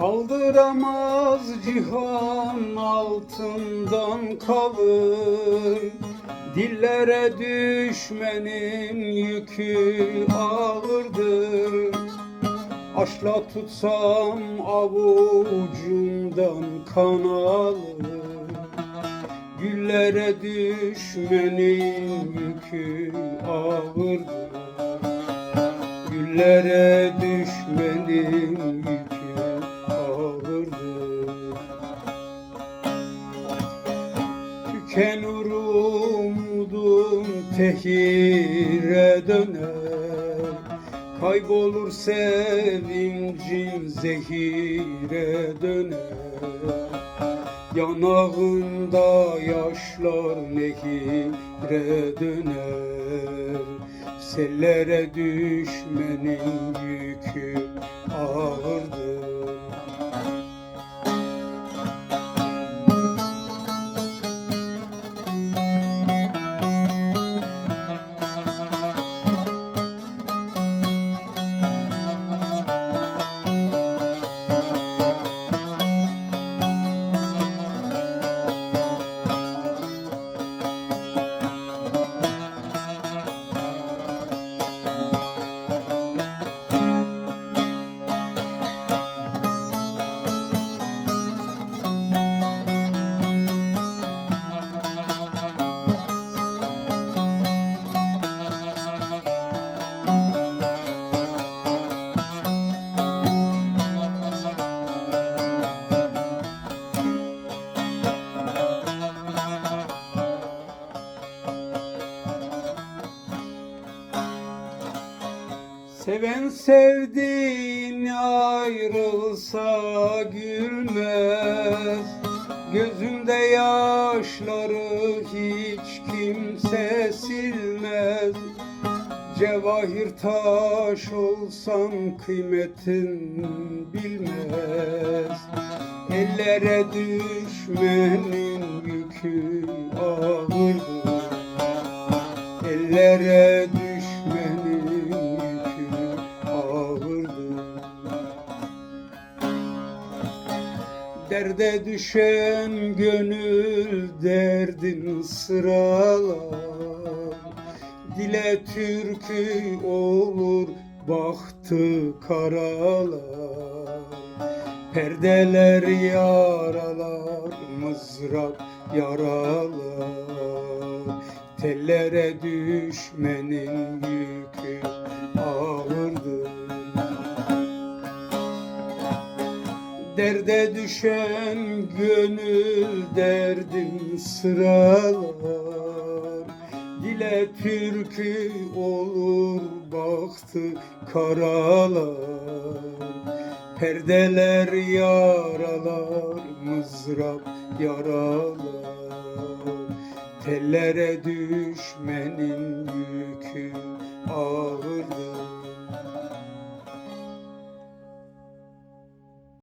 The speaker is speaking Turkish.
Kaldıramaz cihan altından kalır. Dillere düşmenin yükü ağırdır. Aşla tutsam avucumdan kan alır. Güllere düşmenin yükü ağırdır. Güllere düşmenin yükü umudum tehire döner. Kaybolur sevincim zehire döner. Yanağında yaşlar nehire döner. Sellere düşmenin yükü ağırdır Seven sevdiğini ayrılsa gülmez. Gözünde yaşları hiç kimse silmez. Cevahir taş olsan kıymetin bilmez. Ellere düşmenin yükü ağırdır Ellere düşmenin Derde düşen gönül derdin sıralar. Dile türkü olur bahtı karalar. Perdeler yaralar, mızrap yaralar. Tellere düşmenin yükü Derde düşen gönül derdin sıralar. Dile türkü olur baktı karalar. Perdeler yaralar, mızrap yaralar. Tellere düşmenin yükü ağırdır